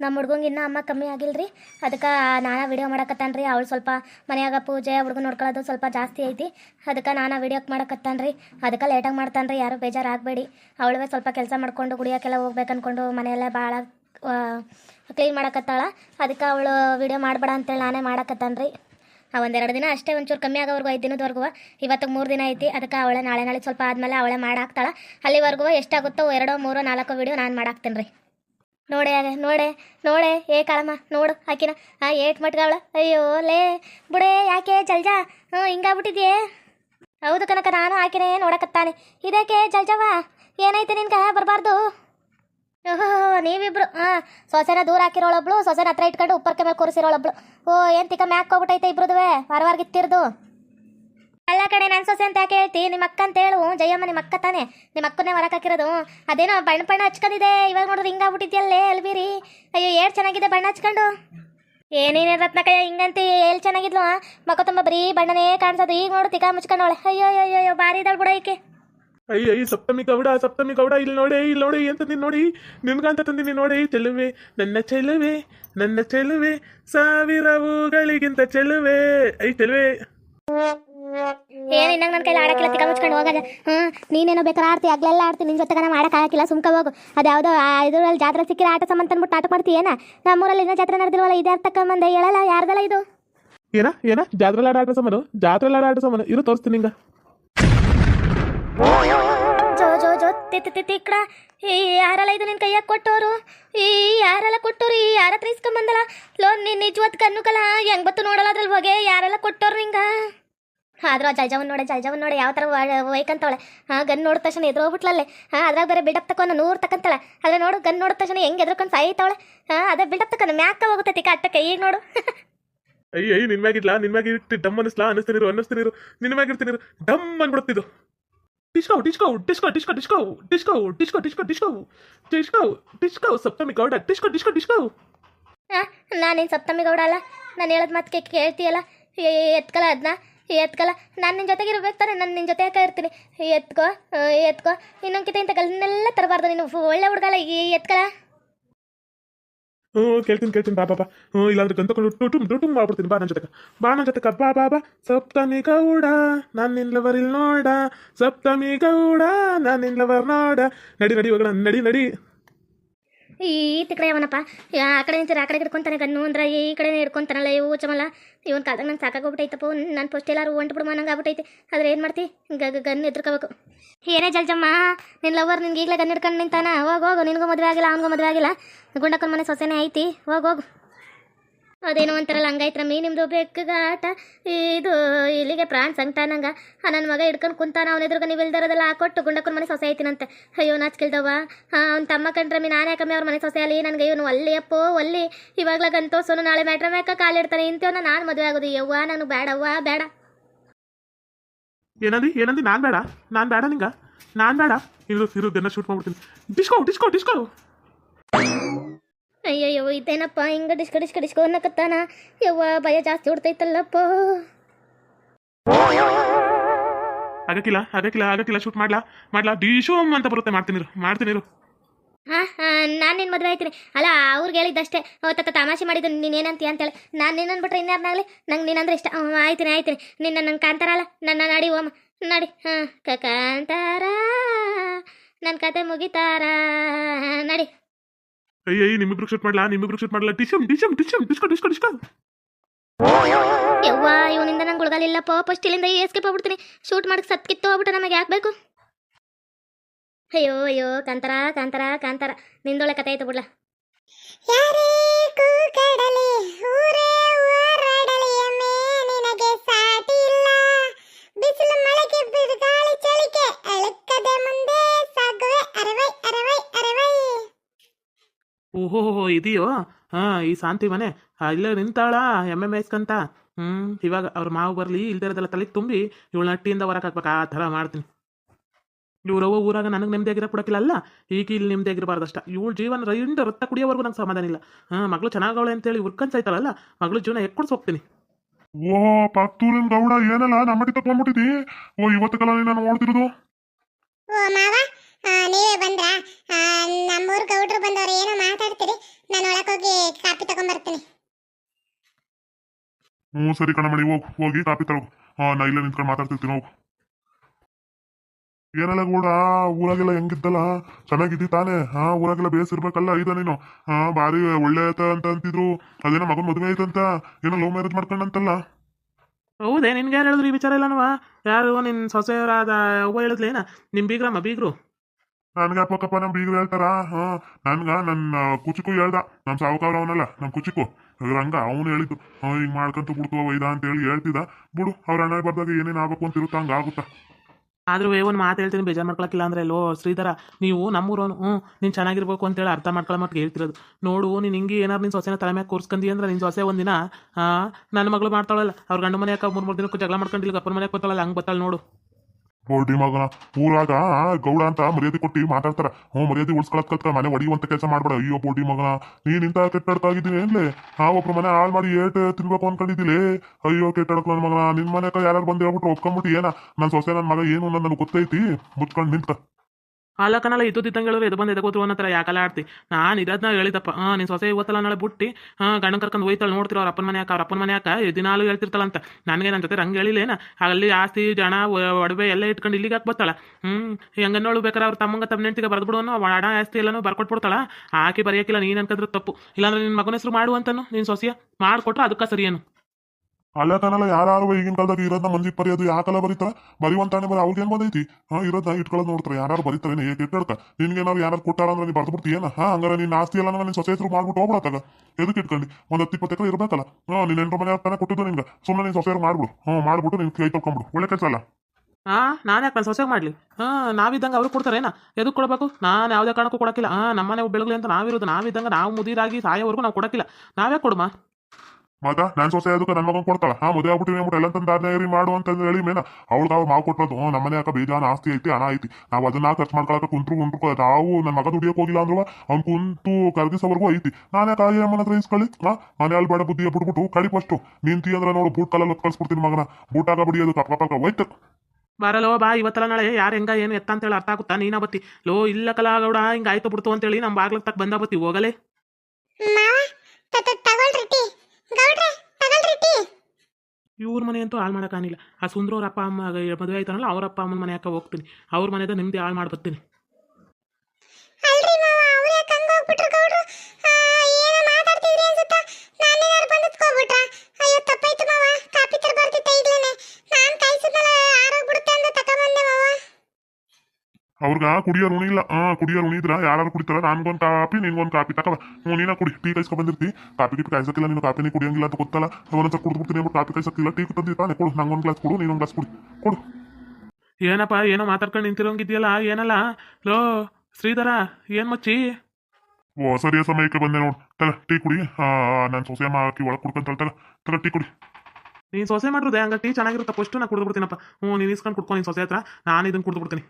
ನಮ್ಮ ಹುಡ್ಗಂಗೆ ಇನ್ನೂ ಅಮ್ಮ ಕಮ್ಮಿ ಆಗಿಲ್ರಿ. ಅದಕ್ಕೆ ನಾನು ವಿಡಿಯೋ ಮಾಡಕತ್ತಾನ್ರಿ. ಅವಳು ಸ್ವಲ್ಪ ಮನೆಯಾಗ ಪೂಜೆ ಹುಡುಗ ನೋಡ್ಕೊಳ್ಳೋದು ಸ್ವಲ್ಪ ಜಾಸ್ತಿ ಐತಿ. ಅದಕ್ಕೆ ನಾನು ವೀಡಿಯೋಕ್ ಮಾಡಕತ್ತಾನ್ರಿ. ಅದಕ್ಕೆ ಲೇಟಾಗಿ ಮಾಡ್ತಾನ್ರಿ. ಯಾರು ಬೇಜಾರು ಆಗಬೇಡಿ ಅವಳುವೆ ಸ್ವಲ್ಪ ಕೆಲಸ ಮಾಡ್ಕೊಂಡು ಗುಡಿಯೋಕ್ಕೆಲ್ಲ ಹೋಗ್ಬೇಕು ಅನ್ಕೊಂಡು ಮನೆಯೆಲ್ಲ ಭಾಳ ಕ್ಲೀನ್ ಮಾಡಕತ್ತಾಳ. ಅದಕ್ಕೆ ಅವಳು ವಿಡಿಯೋ ಮಾಡಬೇಡ ಅಂತೇಳಿ ನಾನೇ ಮಾಡಕತ್ತಾನ್ರಿ. ಒಂದೆರಡು ದಿನ ಅಷ್ಟೇ ಒಂಚೂರು ಕಮ್ಮಿ ಆಗೋವರೆಗೂ, ಐದು ದಿನದವರೆಗೂ ಇವತ್ತು ಮೂರು ದಿನ ಐತಿ. ಅದಕ್ಕೆ ಅವಳೆ ನಾಳೆ ನಾಳೆ ಸ್ವಲ್ಪ ಆದಮೇಲೆ ಅವಳೆ ಮಾಡಾಕ್ತಾಳೆ. ಅಲ್ಲಿವರೆಗೂ ಎಷ್ಟಾಗುತ್ತೋ ಎರಡೋ, ಮೂರೋ, ನಾಲ್ಕೋ ವಿಡಿಯೋ ನಾನು ಮಾಡಾಕ್ತೇನೆ ರೀ. ನೋಡೆ ನೋಡೆ ನೋಡೆ, ಏ ಕಾಳಮ್ಮ, ನೋಡು ಆಕಿನ. ಆ, ಏಟ್ ಮಟ್ಗಾವಳ ಅಯ್ಯೋ ಲೇ, ಬುಡೇ, ಯಾಕೆ ಜಲ್ಜಾ ಹ್ಞೂ ಹಿಂಗಾಗ್ಬಿಟ್ಟಿದ್ಯೇ? ಹೌದು ಕನಕ, ನಾನು ಹಾಕಿನೇ ನೋಡಕತ್ತಾನೆ. ಇದಕ್ಕೆ ಜಲ್ಜವ್ವ ಏನೈತೆ ನಿನ್ಗೆ? ಬರಬಾರ್ದು? ನೀವಿಬ್ರು. ಹಾ ಸೊಸೆನ ದೂರ ಹಾಕಿರೋಳೊಬ್ಳು, ಸೊಸೆನ ಹತ್ರ ಇಟ್ಕೊಂಡು ಉಪ್ಪರ್ಕೆ ಮೇಲೆ ಕೂರಿಸಿರೋಳೊಬ್ಳು. ಓ ಏನ್ ತಿಕ್ಕ ಮ್ಯಾಕ್ ಹೋಗ್ಬಿಟ್ಟೈತೆ ಇಬ್ರದುವೆ? ವಾರವಾರ್ಗಿತ್ತಿರ್ದು ಎಲ್ಲ ಕಡೆ ನನ್ನ ಸೊಸೆ ಅಂತ ಯಾಕೆ ಹೇಳ್ತಿ? ನಿಮ್ಮ ಅಕ್ಕ ಅಂತ ಹೇಳು. ಜಯಮ್ಮ ನಿಮ್ಮ ಅಕ್ಕ ತಾನೆ. ನಿಮ್ಮ ಅಕ್ಕನೇ ಹೊರಕ್ ಹಾಕಿರೋದು. ಅದೇನೋ ಬಣ್ಣ ಬಣ್ಣ ಹಚ್ಕೊಂಡಿದೆ. ಇವಾಗ ನೋಡಿದ್ರೆ ಹಿಂಗಾಗ್ಬಿಟ್ಟಿದ್ಯಲ್ಲೇ ಅಲ್ಬೀರಿ. ಅಯ್ಯೋ ಏಟ್ ಚೆನ್ನಾಗಿದೆ ಬಣ್ಣ ಹಚ್ಕೊಂಡು. ಏನೇನೇ ರತ್ನಕಯ್ಯ, ಹಿಂಗಂತಿ ಎಲ್ಲಿ ಚೆನ್ನಾಗಿದ್ಲು ಮಕ್ಕ ತುಂಬ ಬರೀ ಬಣ್ಣನೇ ಕಾಣಿಸೋದು. ಈಗ ನೋಡು ತಿಕ್ಕ ಮುಚ್ಕೊಂಡವಳೆ. ಅಯ್ಯೋ ಅಯ್ಯೋ ಅಯ್ಯೋ ಬಾರಿ ಇದ್ದಾಳೆ ಬಿಡ ಈಕೆ ಅಯ್ಯ ಅಯ್ಯ ಸಪ್ತಮಿ ಗೌಡ ಸಪ್ತಮಿ ಗೌಡ ಇಲ್ಲಿ ನೋಡಿ ಇಲ್ಲಿ ನೋಡಿ ಅಂತ ತಂದಿನಿ ನೋಡಿ ನಿನ್ಗಂತ ತಂದಿನಿ ನೋಡಿ ಚೆಲುವೆ ನನ್ನ ಚೆಲುವೆ ನನ್ನ ಚೆಲುವೆ ಸಾವಿರ ಹೂಗಳಿಗಿಂತ ಚೆಲುವೆ ಐ ಚೆಲುವೆ. ಏನ ಇನ್ನಂಗೆ ನನ್ನ ಕೈಲಿ ಆಡಕ್ಕಿಲ್ಲ ತಿಕ್ಕ ಮುಚ್ಕೊಂಡು ಹೋಗದೆ. ನೀನೇನೋ ಬೇಕಾದ್ರೆ ಆಡ್ತಿ ಆಗ್ಲೆಲ್ಲ ಆಡ್ತಿ ನಿನ್ನ ಜೊತೆಗೆ ನಾವು ಆಡಕ್ಕಾಗಕ್ಕಿಲ್ಲ ಸುಮ್ಕ ಹೋಗು. ಅದ್ಯಾವುದೋ ಇದರಲ್ಲಿ ಜಾತ್ರೆ ಸಿಕ್ಕಿರ ಆಟ ಸಂಬಂಧ ಅಂದ್ಬಿಟ್ಟು ಆಟ ಮಾಡ್ತಿ ಏನ? ನಮ್ಮೂರಲ್ಲಿ ಇನ್ನೂ ಜಾತ್ರೆ ನಡೆದಿಲ್ವಲ್ಲ ಇದೇ ಮಂದ ಹೇಳಲ್ಲ ಯಾರ್ದಲ್ಲ ಇದು? ಏನ ಏನ? ಜಾತ್ರೆ ಆಟ ಸಂಬಂಧ? ಜಾತ್ರೆ ಆಟ ಸಂಬಂಧ? ಇರು ತೋರಿಸ್ತೀನಿ ನಿಂಗ. ತಿಕ್ಡ ಈ ಯಾರಲ್ಲ ಇದು ನಿನ್ ಕೈಯಾಗ ಕೊಟ್ಟೋರು? ಈ ಯಾರೆಲ್ಲ ಕೊಟ್ಟೋರು? ಈ ಯಾರ ಹತ್ರ ಇಸ್ಕೊಂಬಂದಲ್ಲ ಲೋ, ನಿನ್ ನಿಜವತ್ ಕಣ್ಣು ಕಲ ಹೆಂಗ್ ಬತ್ತು ನೋಡಲ್ಲ ಅದ್ರಲ್ಲಿ ಹೋಗಿ? ಯಾರೆಲ್ಲ ಕೊಟ್ಟೋರು ನಿಂಗ? ಆದ್ರೂ ಆ ಜಲ್ಜವನ್ ನೋಡೆ ಜಲ್ಜವನ್ ನೋಡಿ, ಯಾವ ಥರ ವೈಕಂತವಳೆ. ಹಾಂ ಗನ್ ನೋಡಿದ ತಕ್ಷಣ ಎದುರು ಹೋಗ್ಬಿಟ್ಲಲ್ಲೇ ಹಾಂ ಅದ್ರಾಗ ಬೇರೆ ಬಿಡಪ್ ತಕೊಂಡು ನೂರು ತಕ್ಕಂತಾಳೆ. ಅದ್ರ ನೋಡು, ಗನ್ ನೋಡಿದ ತಕ್ಷಣ ಹೆಂಗೆ ಎದ್ರಕೊಂಡು ಸಾಯ್ತಾವಳೆ ಹಾಂ ಅದೇ ಬಿಡಪ್ ತಕೊಂಡು ಮ್ಯಾಕ ಹೋಗುತ್ತೆ ಅಟ್ಟಕ್ಕೆ, ಈಗ ನೋಡು. ಅಯ್ಯ ನಿನ್ ಮ್ಯಾಗಿಲ್ಲ ನಿನ್ ಮ್ಯಾಗ ಇಟ್ಟು ಡಮ್ ಅನ್ನಿಸ್ಲಾ ಅನ್ನಿಸ್ತೀನಿರು ಅನ್ನಿಸ್ತೀನಿರು ನಿನ್ ಮ್ಯಾಗ ಇರ್ತೀನಿರು ಡಮ್ ಟಿಸ್ಕೋ ಟಿಸ್ಕೋ ಟಿಸ್ಕೋ ಟಿಸ್ಕೋ ಟಿಸ್ಕೋ ಟಿಸ್ಕೋ ಟಿಸ್ಕೋ ಟಿಸ್ಕೋ ಟಿಸ್ಕೋ ಟಿಸ್ಕೋ ಟಿಸ್ಕೋ ಸಪ್ತಮಿ ಗೌಡ ಟಿಸ್ಕೋ ಟಿಸ್ಕೋ ಟಿಸ್ಕೋ ನಾನೇನು ಸಪ್ತಮಿ ಗೌಡ ಅಲ್ಲ ನಾನು ಹೇಳೋದು ಮತ್ತೆ ಕೇಳ್ತೀಯಲ್ಲ ಎತ್ಕಲ ಅದನ್ನ ಎತ್ಕಲ ನಾನು ನಿನ್ನ ಜೊತೆಗೆ ಇರ್ಬೇಕು ತಾನೆ ನಾನು ನಿನ್ನ ಜೊತೆ ಯಾಕೆ ಇರ್ತೀನಿ ಎತ್ಕೋ ಎತ್ಕೋ ಇನ್ನೊಂದ್ಕಿತ ಇಂಥ ಗಲ್ಲನ್ನೆಲ್ಲ ತರಬಾರ್ದು ನೀನು ಒಳ್ಳೆ ಹುಡುಗಲ್ಲ ಎತ್ಕಲ ಹ್ಞೂ, ಕೇಳ್ತೀನಿ ಕೇಳ್ತೀನಿ, ಬಾ ಬಾಬಾ ಹ್ಞೂ, ಇಲ್ಲಾಂದ್ರೆ ಟು ಟುಟುಮ್ ಟುಟುಮ್ ಮಾಡ್ಬಿಡ್ತೀನಿ. ಬಾ ನನ್ನ ಜೊತೆಗೆ. ಬಾ ನನ್ನ ಜೊತೆಗೆ ಬಾ ಬಾ ಬಾ. ಸಪ್ತಮಿ ಗೌಡ, ನಾನು ನಿನ್ ಲವರ್ ಇಲ್ಲಿ ನೋಡ. ಸಪ್ತಮಿ ಗೌಡ, ನಾನು ನಿನ್ ಲವರ್ ನೋಡ. ನಡಿ ನಡಿ, ಹೋಗೋಣ. ನಡಿ ನಡಿ. ಈ ಕಡೆ ಅವನಪ್ಪ. ಆ ಕಡೆ ನಿಂತಿರ, ಆ ಕಡೆ ಹಿಡ್ಕೊಂತಾನೆ ಗನ್ನು ಅಂದ್ರೆ ಈ ಕಡೆ ಹಿಡ್ಕೊಂತಾನಲ್ಲ, ಇವು ಚಮಲ್ಲ ಇವನ್ ಕಾಲ್ದಾಗ ನಂಗೆ ಸಾಕಾಗೋಗ್ಬಿಟ್ಟೈತಪ್ಪ ನನ್ನ ಪೋಸ್ಟ್ ಎಲ್ಲಾರು ಒಂಟು ಬಿಡು ನಂಗೆ ಆಗ್ಬಿಟ್ಟೈತೆ. ಆದ್ರೆ ಏನು ಮಾಡ್ತಿ? ಗ ಗನ್ ಎದ್ರಕೋಬೇಕು. ಏನೇ ಜಲ್ಜಮ್ಮ ನಿನ್ನ ಲವರ್ ನಿನ್ಗೆ ಈಗಲೇ ಗನ್ ಹಿಡ್ಕೊಂಡು ನಿಂತಾನ? ಹೋಗ್, ಹೋಗು, ನಿನಗೂ ಮದುವೆ ಆಗಿಲ್ಲ, ಅವ್ನಿಗೂ ಮದುವೆ ಆಗಿಲ್ಲ. ಗುಂಡಕ್ಕನ ಮನೆ ಸೊಸೆನೇ ಐತಿ. ಹೋಗ್, ಹೋಗು. ಅದೇನೋ ಅಂತಾರಲ್ಲ ಮೀ ನಿಮ್ದು ಬೆಕ್ಕಗಾಟ. ಇದು ಇಲ್ಲಿಗೆ ಪ್ರಾಣ್ ಸಂಕಟ ನಂಗ ನನ್ನ ಮಗ ಹಿಡ್ಕೊಂಡು ಕುಂತಾನ, ಅವನ ಎದುರುಗ ನೀವು ಇಲ್ದಿರೋದೆಲ್ಲ ಹಾಕೊಟ್ಟು ಗುಂಡಕ್ಕನ ಮನೆ ಸೊಸೆ ಐತಿನಂತೆ. ಅಯ್ಯೋ ನಾಚ್ಕಿಲ್ದವ ಹಾಂ ಅವ್ನ ತಮ್ಮ ಕಂಡ್ರೆ ಮೀ ನಾನು ಕಮ್ಮಿ ಅವ್ರ ಮನೆ ಸೊಸೆ ಅಲ್ಲಿ. ನನಗೆ ಇವನು ಒಲ್ಲಿ, ಅಪ್ಪೋ, ಒಲ್ಲಿ. ಇವಾಗ್ಲ ಗಂತೋಸೋನು ನಾಳೆ ಮ್ಯಾಟ್ರ ಮ್ಯಾಕ ಕಾಲಿಡ್ತಾನೆ ಇಂತೇವನ ನಾನು ಮದುವೆ ಆಗೋದು. ಯವ್ವ ನನಗೆ ಬೇಡವ್ವ ಬೇಡ ಏನಂದಿ ಏನಂದಿ? ನಾನು ಬೇಡ ನಾನು ಬೇಡ ನಿಂಗ. ನಾನು ಬೇಡ ಇರು ಗನ್ನ ಶೂಟ್ ಮಾಡ್ಬಿಡ್ತೀನಿ. Disco disco disco. ಅಯ್ಯಯ್ಯೋ ಇದೇನಪ್ಪ? ಹಿಂಗ ಡಿಸ್ಕ ಡಿಸ್ಕ ಡಿಸ್ಕೋ ಅನ್ನಕತ್ತಾನ? ಯವ್ವ ಭಯ ಜಾಸ್ತಿ ಹೊಡ್ತೈತಲ್ಲಪ್ಪ. ಆಗಕ್ಕಿಲ್ಲ ಆಗಕ್ಕಿಲ್ಲ ಆಗಕ್ಕಿಲ್ಲ ಶೂಟ್ ಮಾಡ್ಲಾ ಮಾಡ್ಲಾ ಡಿಶೋಮ್ ಅಂತ ಬರುತ್ತೆ. ಮಾಡ್ತೀನಿ ಮಾಡ್ತೀನಿ ಹಾಂ ನಾನು ನಿನ್ನ ಮದುವೆ ಆಯ್ತೀನಿ? ಅಲ್ಲ ಅವ್ರಿಗೆ ಹೇಳಿದ್ದಷ್ಟೇ. ಅವತ್ತ ತಮಾಷೆ ಮಾಡಿದ್ದು ನೀನು ಏನಂತೀಯ ಅಂತೇಳಿ ನಾನು ನಿನ್ನ ಬಿಟ್ರೆ ಇನ್ಯಾರನ್ನಾಗಲಿ ನಂಗೆ ನೀನಂದ್ರೆ ಇಷ್ಟ. ಆಯ್ತೀನಿ ಆಯ್ತೀನಿ. ನಿನ್ನ ನಂಗೆ ಕಾಂತಾರಲ್ಲ ನನ್ನ ನಡಿ ಓಮ. ನಡಿ. ಹಾಂ ಕಾಂತಾರ. ನನ್ನ ಕತೆ ಮುಗಿತಾರ. ನಡಿ. ಅಯ್ಯ ನಿಮ್ಮಿಬ್ರು ಶೂಟ್ ಮಾಡ್ಲಾ? ನಿಮ್ಮಿಬ್ರು ಶೂಟ್ ಮಾಡ್ಲಾ? ಟಿಶಮ್ ಟಿಶಮ್ ಟಿಶಮ್ ಡಿಸ್ಕೋ ಡಿಸ್ಕೋ ಡಿಸ್ಕೋ. ಯವ್ವ ಇವನಿಂದ ನಂಗೆ ಉಳ್ಗಲಿಲ್ಲಪ್ಪ ಫಸ್ಟ್ ಇಲ್ಲಿಂದ ಎಸ್ಕೇಪ್ ಆಗ್ಬಿಡ್ತೀನಿ. ಶೂಟ್ ಮಾಡಕ್ಕೆ ಸತ್ಕಿತ್ತು ಹೋಗ್ಬಿಟ್ಟು ನಮಗೆ ಯಾಕೆ ಬೇಕು? ಅಯ್ಯೋ ಅಯ್ಯೋ ಕಾಂತಾರ ಕಾಂತಾರ ಕಾಂತಾರ. ನಿಂದೊಳೆ ಕತೆ ಆಯ್ತು ಬಿಡ್ಲ. ಯಾರೇ ಕೂಗಡಲಿ ಊರೇ ಇದೆಯೋ? ಹಾ ಈ ಶಾಂತಿ ಮನೆ. ಇಲ್ಲ ನಿಂತಾಳ ಎಮ್ಮೆ ಮೇಯ್ಸ್ಕಂತ. ಹ್ಮ್ ಇವಾಗ ಅವ್ರ ಮಾವು ಬರಲಿ ಇಲ್ದಿರೋದೆಲ್ಲ ತಲೆಗೆ ತುಂಬಿ ಇವಳು ನಟ್ಟಿಯಿಂದ ಹೊರಗೆ ಹಾಕ್ಬೇಕು. ಆ ಥರ ಮಾಡ್ತೀನಿ. ಇವ್ರವ್ವ ಊರಾಗ ನನಗೆ ಆಗಿರ ಕೊಡಕ್ಕಿಲ್ಲ ಅಲ್ಲ? ಈಗ ಇಲ್ಲಿ ನೆಮ್ಮದಿಯಾಗಿರಬಾರ್ದು ಅಷ್ಟ ಇವಳು ಜೀವನ ರೈಂಡ ರಕ್ತ ಕುಡಿಯೋವರೆಗೂ ನಂಗೆ ಸಮಾಧಾನ ಇಲ್ಲ. ಹಾಂ ಮಗಳು ಚೆನ್ನಾಗವಳೆ ಅಂತೇಳಿ ಉರ್ಕಂಡ್ ಸಾಯ್ತಾಳಲ್ಲ? ಮಗಳು ಜೀವನ ಎಕ್ಕೊಡ್ಸಿ ಹೋಗ್ತೀನಿ. ಓ ಪತ್ತೂರಿನ ಗೌಡ ಏನಲ್ಲ? ನಮ್ಮಟಿ ತಗೊಂಡ್ಬಿಟ್ಟಿದಿ ಓ ಇವತ್ತು ಕಲ ನಾನು ನೋಡ್ತಿರೋದು? ಓ ಮಾವ ಆ, ನೀವೇ ಬಂದ್ರ? ನಮ್ಮೂರು ನಮ್ಮೂರ್ ಗೌಡ್ರು ಬಂದವ್ರು ಏನೋ ಮಾತಾಡ್ತೀರಿ? ನಾನು ಒಳಕೋಗಿ ಕಾಪಿ ತಗೊಂಡ್ಬರ್ತೀನಿ ಹ್ಞೂ ಸರಿ ಕಣಮಣಿ ಹೋಗಿ ಹೋಗಿ ಕಾಪಿ ತಗೋ. ಹಾ ನಾ ಇಲ್ಲೇ ನಿಂತ್ಕೊಂಡು ಮಾತಾಡ್ತಿರ್ತೀನಿ ಹೋಗು. ಏನಲ್ಲ ಕೂಡ ಊರಾಗೆಲ್ಲ ಹೆಂಗಿದ್ದಲ್ಲ? ಚೆನ್ನಾಗಿದ್ದಿ ತಾನೇ? ಹಾ ಊರಾಗೆಲ್ಲ ಬೇಸಿರ್ಬೇಕಲ್ಲ ಇದ ನೀನು. ಹಾ ಬಾರಿ ಒಳ್ಳೆ ಆಯ್ತ ಅಂತ ಅಂತಿದ್ರು. ಅದೇನೋ ಮಗನ್ ಮದುವೆ ಆಯ್ತಂತ ಏನೋ ಲವ್ ಮ್ಯಾರೇಜ್ ಮಾಡ್ಕೊಂಡಂತಲ್ಲ. ಹೌದೇ ನಿನ್ಗೆ ಯಾರು ಹೇಳಿದ್ರು ಈ ವಿಚಾರ ಇಲ್ಲನವ ಯಾರು ನಿನ್ನ ಸೊಸೆಯವರಾದ ಒಬ್ಬ ಹೇಳಿದ್ಲೇನ? ನಿಮ್ಮ ಬೀಗ್ರಮ್ಮ ಬೀಗ್ರು? ನನ್ಗೆ ಅಪ್ಪಕ್ಕಪ್ಪ ನಮ್ ಬೀಗರು ಹೇಳ್ತಾರ? ಹಾ, ನನ್ಗ ನನ್ನ ಕುಚಿಕು ಹೇಳ್ದ. ನಮ್ ಸಾವುಕಾರ ಅವನಲ್ಲ ನಮ್ ಕುಚಿಕು. ರಂಗ, ಅವನು ಹೇಳಿದ್ದು. ಹಿಂಗ್ ಮಾಡ್ಕೊಂತ ಬಿಡ್ತು ವೈದ ಅಂತ ಹೇಳಿ ಹೇಳ್ತಿದ್ದ. ಬಿಡು, ಅವ್ರ ಅಣ್ಣ ಬರ್ದಾಗ ಏನೇನ್ ಆಗ್ಬೇಕು ಅಂತ ಇರುತ್ತ ಹಂಗ ಆಗುತ್ತಾ. ಆದ್ರೂ ಒಂದು ಮಾತು ಹೇಳ್ತೀನಿ, ಬೇಜಾರು ಮಾಡ್ಕೊಳಕ್ಕಿಲ್ಲ ಅಂದ್ರೆ ಲೋ ಶ್ರೀಧರ, ನೀವು ನಮ್ಮೂರೋನು ಹ್ಞೂ ನೀನು ಚೆನ್ನಾಗಿರ್ಬೇಕು ಅಂತೇಳಿ ಅರ್ಥ ಮಾಡ್ಕೊಳ್ಳೋ ಮಟ್ಟಿಗೆ ಹೇಳ್ತಿರೋದು. ನೋಡು, ನೀನು ಹಿಂಗೆ ಏನಾರು ನಿನ್ನ ಸೊಸೆನ ತಲೆ ಮ್ಯಾಗ ಕೂರ್ಸ್ಕೊಂಡಿ ಅಂದ್ರೆ ನಿನ್ನ ಸೊಸೆ ಒಂದಿನ ನನ್ನ ಮಗಳು ಮಾಡ್ತಾಳಲ್ಲ, ಅವ್ರ ಗಂಡು ಮನೆಯಾಕ ಮೂರು ಮೂರು ದಿನಕ್ಕೂ ಜಗಳ ಮಾಡ್ಕೊಂಡಿಲ್ಲ ಅಪ್ಪನ ಮನೆಯಾಗ ಬರ್ತಾಳಲ್ಲ ಹಂಗೆ ಬರ್ತಾಳೆ ನೋಡು. ಬೋಟಿ ಮಗನ, ಊರಾಗ ಗೌಡ ಅಂತ ಮರ್ಯಾದೆ ಕೊಟ್ಟು ಮಾತಾಡ್ತಾರ. ಹ್ಞೂ, ಮರ್ಯಾದೆ ಉಳಿಸ್ಕೊಳಕ್ ಕಲ್ತ ಮನೆ ಒಡಿಯುವಂತ ಕೆಲಸ ಮಾಡ್ಬೇಡ. ಅಯ್ಯೋ ಬೋಡಿ ಮಗನ ನೀನ್ ಇಂತ ಕೆಟ್ಟಡ್ಕಾಗಿದ್ದೀನಿ ಏನ್ಲೇ? ಆ ಒಬ್ರು ಮನೆ ಹಾಳು ಮಾಡಿ ಏಟ್ ತಿನ್ಬೇಕು ಅನ್ಕೊಂಡಿದ್ದಿಲ್ಲ ಅಯ್ಯೋ, ಕೆಟ್ಟಡಕ್ ನನ್ನ ಮಗನ, ನಿನ್ ಮನೆಕ ಯಾರು ಬಂದು ಹೇಳ್ಬಿಟ್ಟು ಒಪ್ಕೊಂಬಿಟ್ಟು ಏನ? ನನ್ನ ಸೊಸೆ ನನ್ನ ಮಗ ಏನು ಅನ್ನೋದು ಗೊತ್ತೈತಿ. ಮುಚ್ಕೊಂಡು ನಿಂತ ಅಲ್ಲ ಇದು ಇದ್ದಿದ್ದಂಗೆ ಹೇಳಿದ್ರೆ ಇದು ಬಂದು ಎದಗೋತು ಅನ್ನೋ ಥರ ಯಾಕಲ್ಲ ಆಡ್ತಿ. ನಾನು ಇರೋದನ್ನ ಹೇಳಿದಪ್ಪ. ಹಾಂ ನಿನ್ನ ಸೊಸೆ ಇವತ್ತಲ್ಲ ನಾಳೆ ಬುಟ್ಟಿ. ಹಾಂ, ಗಂಡನ ಕರ್ಕೊಂಡು ಹೋಯ್ತಾಳೆ ನೋಡ್ತಿರೋ ಅವ್ರ ಅಪ್ಪನ ಮನೆ ಅವ್ರ ಅಪ್ಪನ ಮನೆ ಯಾಕೆ ದಿನಾಲು ಹೇಳ್ತಿರ್ತಾಳಂತ. ನನಗೆ ನನ್ನ ಜೊತೆ ಹಂಗೆ ಹೇಳಿಲ್ಲೇನ? ಅಲ್ಲಿ ಆಸ್ತಿ, ಜನ ಒಡವೆ ಎಲ್ಲ ಇಟ್ಕೊಂಡು ಇಲ್ಲಿಗೆ ಹಾಕಿ ಬರ್ತಾಳೆ? ಹ್ಞೂ ಹೆಂಗನ್ನೋಳು ಬೇಕಾದ್ರೆ ಅವ್ರ ತಮ್ಮಂಗ ತಮ್ಮ ನೆಂಟಿಗೆ ಬರೆದ್ಬಿಡೋನು ಹಣ ಆಸ್ತಿ ಎಲ್ಲನೂ ಬರ್ಕೊಟ್ಬಿಡ್ತಾಳ. ಆಕಿ ಬರೆಯೋಕ್ಕಿಲ್ಲ, ನೀನು ಅನ್ಕಂದ್ರೆ ತಪ್ಪು. ಇಲ್ಲಾಂದ್ರೆ ನಿನ್ನ ಮಗನ ಹೆಸರು ಮಾಡು ಅಂತನು ನಿನ್ನ ಸೊಸೆಯ. ಮಾಡಿಕೊಟ್ರೆ ಅದಕ್ಕೆ ಸರಿಯೇನು? ಅಲ್ಲ ತನಲ್ಲ ಯಾರು ಈಗಿನ ಕಾಲದಾಗ ಇರೋದನ್ನ ಮಂದಿ ಅದು ಯಾಕಲ್ಲ ಬರೀತಾರ ಬರೀವಂತಾನೆ ಬರೀ ಅವ್ರಿಗೆ ಏನ್ ಬಂದೈತಿ? ಹಾ ಇರೋದನ್ನ ಇಟ್ಕೊಳ್ಳೋದು ನೋಡ್ತಾರೆ. ಯಾರು ಬರೀತಾರೆ ಏ ಕೆಟ್ಟಡ್ಕ ನಿನ್ಗೆ ಏನಾರು ಯಾರು ಕೊಟ್ಟಾರ ಅಂದ್ರೆ ನೀ ಬರ್ದು ಏನ? ಹಾ, ಹಂಗಾರೆ ನೀನ್ ಆಸ್ತಿ ಎಲ್ಲ ನಿನ್ ಸೊಸೆ ಹೆಸರು ಮಾಡ್ಬಿಟ್ಟು ಹೋಗ್ಬಿಡತ್ತಾಗ ಎದಕ್ಕೆ ಇಟ್ಕೊಂಡು? ಒಂದ್ ಹತ್ತು ಇಪ್ಪತ್ತು ಎಕರೆ ಇರ್ಬೇಕಲ್ಲ. ಹಾ, ನಿನ್ನ ಎಂಟು ಮನೆ ತಾನೇ ಕೊಟ್ಟಿದ್ದು ನಿನ್ಗೆ. ಸುಮ್ಮನೆ ನೀನ್ ಸೊಸೆಯರು ಮಾಡ್ಬಿಡು. ಹ್ಞೂ ಮಾಡ್ಬಿಟ್ಟು ನಿನ್ ಕೈ ತೊಳ್ಕೊಂಬಿಡು. ಒಳ್ಳೆ ಕೆಲಸ ಹಾಂ, ನಾನು ಯಾಕೆ ನನ್ನ ಸೊಸೆಗೆ ಮಾಡಲಿ? ಹಾಂ, ನಾವಿದ್ದಂಗೆ ಅವ್ರು ಕೊಡ್ತಾರೇನ ಎದಕ್ಕೆ ಕೊಡಬೇಕು? ನಾನು ಯಾವುದೇ ಕಾರಣಕ್ಕೂ ಕೊಡೋಕ್ಕಿಲ್ಲ. ಹಾಂ, ನಮ್ಮನೆ ಬೆಳಗ್ಲಿ ಅಂತ ನಾವಿರೋದು. ನಾವಿದ್ದಂಗೆ ನಾವು ಮುದಿರಾಗಿ ಸಾಯೋವರೆಗೂ ನಾವು ಕೊಡೋಕ್ಕಿಲ್ಲ. ನಾವೇ ಕೊಡುಮ? ಮತ್ತ ನಾನ್ ಸೊಸೆ ಅದಕ್ಕೆ ನನ್ನ ಮಗನ್ ಕೊಡ್ತಾಳ. ಹಾ ಮದುವೆ ಆಗ್ಬಿಟ್ಟಿ ಏನ್ಬಿಟ್ಟು ಎಲ್ಲ ತಂದಾರಿ ಮಾಡು ಅಂತ ಹೇಳಿ ಮೇನ ಅವ್ಳಿಗೆ ನಾವು ಮಾವು ಕೊಟ್ಟದ್ದು ನಮ್ಮನೆ ಯಾಕ ಬೇಜಾನ ಆಸ್ತಿ ಐತಿ ಹಣ ಐತಿ. ನಾವು ಅದನ್ನ ಖರ್ಚು ಮಾಡ್ಕೊಳಕ ಕುಂತ್ರು ಕುಂತ್ರು ನಾವು ನನ್ನ ಮಗ ದುಡಿಯಕ್ ಹೋಗಿಲ್ಲ ಅಂದ್ರು ಅವ್ನು ಕುಂತು ಕರ್ಗಿಸೋವರೆಗೂ ಐತಿ. ನಾನೇ ಕಾಯಿ ಅಮ್ಮನ ಹತ್ರ ಇಸ್ಕೊಳ್ಳಿ. ಹಾ ಮನೆ ಅಲ್ಲಿ ಬೇಡ ಬುದ್ಧಿಯ ಬಿಟ್ಬಿಟ್ಟು ಕಡಿ ಫಸ್ಟು ನಿಂತಿ ಅಂದ್ರೆ ನೋಡು ಬೂಟ್ ಕಲ್ಲಲ್ಲಿ ಕಳ್ಸ್ಬಿಡ್ತೀನಿ ಮಗನ. ಬೂಟ ಬಿಡಿಯೋದು ಕಪ್ಪ ಕಪ್ಪ ಹೋಯ್ತು. ಬರಲೋ ಬಾ ಇವತ್ತಲ್ಲ ನಾಳೆ ಯಾರು ಹೆಂಗ ಏನು ಎತ್ತ ಅಂತೇಳಿ ಅರ್ಥ ಆಗುತ್ತಾ? ನೀನ ಬತ್ತಿ. ಲೋ ಇಲ್ಲ ಕಲಾಗೌಡ ಹಿಂಗ ಆಯ್ತು ಬಿಡ್ತು ಅಂತೇಳಿ ನಮ್ಮ ಬಾಗ್ಲಕ್ ತಕ್ಕ ಬಂದ ಬತ್ತಿ ಹೋಗಲೇ ಮಾವ ತ- ತ- ತಗೊಳ್ರಿ ಟೀ ಗೌಡ್ರೆ ತಗೊಳ್ರಿ ಟೀ ಇವ್ರ ಮನೆ ಅಂತೂ ಹಾಳು ಮಾಡೋಕ್ಕಾಗಿಲ್ಲ ಆ ಸುಂದ್ರವ್ರ ಅಪ್ಪ ಅಮ್ಮ, ಮದುವೆ ಆಯ್ತಾನಲ್ಲ, ಅವ್ರ ಅಪ್ಪ ಅಮ್ಮನ ಮನೆ ಹೋಗ್ತೀನಿ. ಅವ್ರ ಮನೆದ ನಿಮ್ದು ಹಾಳು ಮಾಡಿ ಬರ್ತೀನಿ ಅಲ್ರಿ ಮಾವ ಅವ್ರು ಯಾಕೆ ಹಂಗ ಹೋಗ್ಬಿಟ್ರು ಗೌಡ್ರು ಆ, ಏನೋ ಮಾತಾಡ್ತಿದ್ರಿ ಅನ್ಸುತ್ತ ನಾನೇನಾರು ಬಂದು ಹತ್ಕೊಬಿಟ್ರ ಅಯ್ಯೋ ತಪ್ಪಾಯ್ತು ಮಾವ ಕಾಪಿ ತರಬಾರ್ದಿತ್ತ ಇದ್ಲೇನೆ ನಾನ್ ಕಾಯಿಸಿದ್ಮೇಲೆ ಆರೋಗ್ಬಿಡುತ್ತೆ ಅಂತ ತಕೊಂಬಂದೆ ಮಾವ ಅವ್ರಿಗೆ ಕುಡಿಯೋ ಋಣಿ ಇಲ್ಲ. ಹಾ ಕುಡಿಯೋ ಋಣಿ ಇದ್ರ ಯಾರು ಕುಡಿತಾರ? ನನ್ಗೊಂದು ಕಾಪಿ ನಿನ್ಗೊಂದ್ ಕಾಪಿ ತಕವ ಹ್ಞೂ ನೀನ ಕುಡಿ. ಟೀ ಕಾಯಿಸ್ಕೊ ಬಂದಿರ್ತಿ. ಕಾಪಿ ಗಿಪಿ ಕಾಯಿಸಕ್ಕಿಲ್ಲ ನೀನು ಕಾಪಿ ನೀ ಕುಡಿಯಂಗಿಲ್ಲ ಅಂತ ಗೊತ್ತಲ್ಲ. ಒಂದೊಂದ್ಸಲ ಕುಡ್ದ್ಬಿಡ್ತೀನಿ ಅಂದ್ಬಿಟ್ಟು ಕಾಪಿ ಕಾಯಿಸಕ್ಕಿಲ್ಲ ಟೀ ತಂದಿ ತಾನೆ ಕೊಡು. ನಂಗೊಂದು ಗ್ಲಾಸ್ ಕೊಡು ನೀನೊಂದು ಗ್ಲಾಸ್ ಕುಡಿ. ಕೊಡು. ಏನಪ್ಪ ಏನೋ ಮಾತಾಡ್ಕೊಂಡು ನಿಂತಿರೋಂಗಿದ್ಯಲ್ಲ? ಏನಲ್ಲ? ಲೋ ಶ್ರೀಧರ ಏನು ಮಚ್ಚಿ? ಓ ಸರಿಯ ಸಮಯಕ್ಕೆ ಬಂದೆ ನೋಡು. ತಗ ಟೀ ಕುಡಿ. ನಾನು ಸೊಸೆ ಹಾಕಿ ಒಳಗೆ ಕುಡ್ಕೊಂತ ತಗ ತಗ ಟೀ ಕುಡಿ. ನೀನು ಸೊಸೆ ಮಾಡಿರೋದೆ? ಹಂಗ ಟೀ ಚೆನ್ನಾಗಿರುತ್ತೆ ಫಸ್ಟು ನಾನು ಕುಡ್ದು ಬಿಡ್ತೀನಪ್ಪ. ಹ್ಞೂ ನೀನು ಇಸ್ಕೊಂಡು ಕುಡ್ಕೊ ನೀನು ಸೊಸೆ ಹತ್ರ. ನಾನು ಇದನ್ನು ಕುಡ್ದು ಬಿಡ್ತೀನಿ.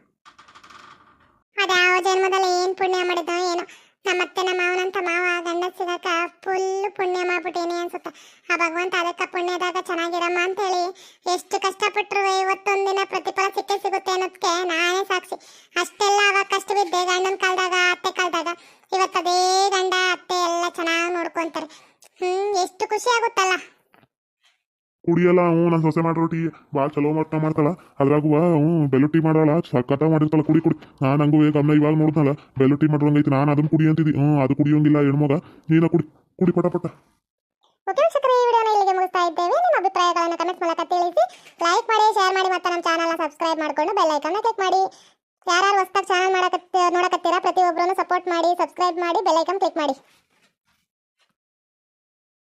ಜನ್ಮದಲ್ಲಿ ಏನ್ ಪುಣ್ಯ ಮಾಡಿದ ಏನೋ. ನಮ್ಮತ್ತೆ ನಮ್ಮ ಮಾವನಂತ ಮಾವ, ಗಂಡ ಫುಲ್ ಪುಣ್ಯ ಮಾಡ್ಬಿಟ್ಟೇನಿ ಅನ್ಸುತ್ತ. ಆ ಭಗವಂತ ಅದಕ್ಕ ಪುಣ್ಯದಾಗ ಚೆನ್ನಾಗಿರಮ್ಮ ಅಂತ ಹೇಳಿ ಎಷ್ಟು ಕಷ್ಟಪಟ್ರು ಇವತ್ತೊಂದಿನ ಪ್ರತಿಫಲ ಸಿಕ್ಕೇ ಸಿಗುತ್ತೆ ಅನ್ನೋದಕ್ಕೆ ನಾನೇ ಸಾಕ್ಷಿ. ಅಷ್ಟೆಲ್ಲ ಅವಾಗ ಕಷ್ಟ ಬಿದ್ದೆ ಗಂಡನ ಕಾಲದಾಗ, ಅತ್ತೆ ಕಾಲದಾಗ. ಇವತ್ತದೇ ಗಂಡ, ಅತ್ತೆ ಎಲ್ಲ ಚೆನ್ನಾಗಿ ನೋಡ್ಕೊಂತಾರೆ. ಹ್ಮ್, ಎಷ್ಟು ಖುಷಿ ಆಗುತ್ತಲ್ಲ ಕುಡಿಯಲ್ಲ, ಹ್ಞೂ ನನ್ನ ಸೊಸೆ ಮಾಡಿರೋ ಟೀ ಭಾಳ ಚಲೋ ಮಾಡ್ತಾ ಮಾಡ್ತಾಳ. ಅದ್ರಾಗುವ ಹ್ಞೂ, ಬೆಲ್ಲು ಟೀ ಮಾಡಾಳ ಸಕ್ಕತ್ತ ಮಾಡಿರ್ತಾಳ, ಕುಡಿ ಕುಡಿ. ನಾನು ಹಂಗೂ ಗಮನ ಇವಾಗ ನೋಡ್ದಲ್ಲ ಬೆಲ್ಲು ಟೀ ಮಾಡೋಂಗೈತಿ ನಾನು ಅದನ್ನ ಕುಡಿ ಅಂತಿದ್ದಿ. ಹ್ಞೂ, ಅದು ಕುಡಿಯೋಂಗಿಲ್ಲ ಹೆಣ್ಮಗ ನೀನ ಕುಡಿ ಕುಡಿ ಪಟ ಪಟ. ಓಕೆ ಈ ವಿಡಿಯೋನ ಇಲ್ಲಿಗೆ ಮುಗಿಸ್ತಾ ಇದ್ದೇವೆ. ನಿಮ್ಮ ಅಭಿಪ್ರಾಯಗಳನ್ನು ಕಮೆಂಟ್ ಮೂಲಕ ತಿಳಿಸಿ. ಲೈಕ್ ಮಾಡಿ ಶೇರ್ ಮಾಡಿ ಮತ್ತು ನಮ್ಮ ಚಾನಲ್ನ ಸಬ್ಸ್ಕ್ರೈಬ್ ಮಾಡಿಕೊಂಡು ಬೆಲ್ ಐಕನ್ನ ಕ್ಲಿಕ್ ಮಾಡಿ. ಯಾರ್ಯಾರು ಹೊಸ್ದಾಗಿ ಚಾನಲ್ ಮಾಡಕತ್ತ ನೋಡಕತ್ತೀರಾ ಪ್ರತಿಯೊಬ್ಬರನ್ನು ಸಪೋರ್ಟ್ ಮಾಡಿ ಸಬ್ಸ್ಕ್ರೈಬ್ ಮಾಡಿ ಬೆಲ್ ಐಕನ್ ಕ್ಲಿಕ್ ಮಾಡಿ.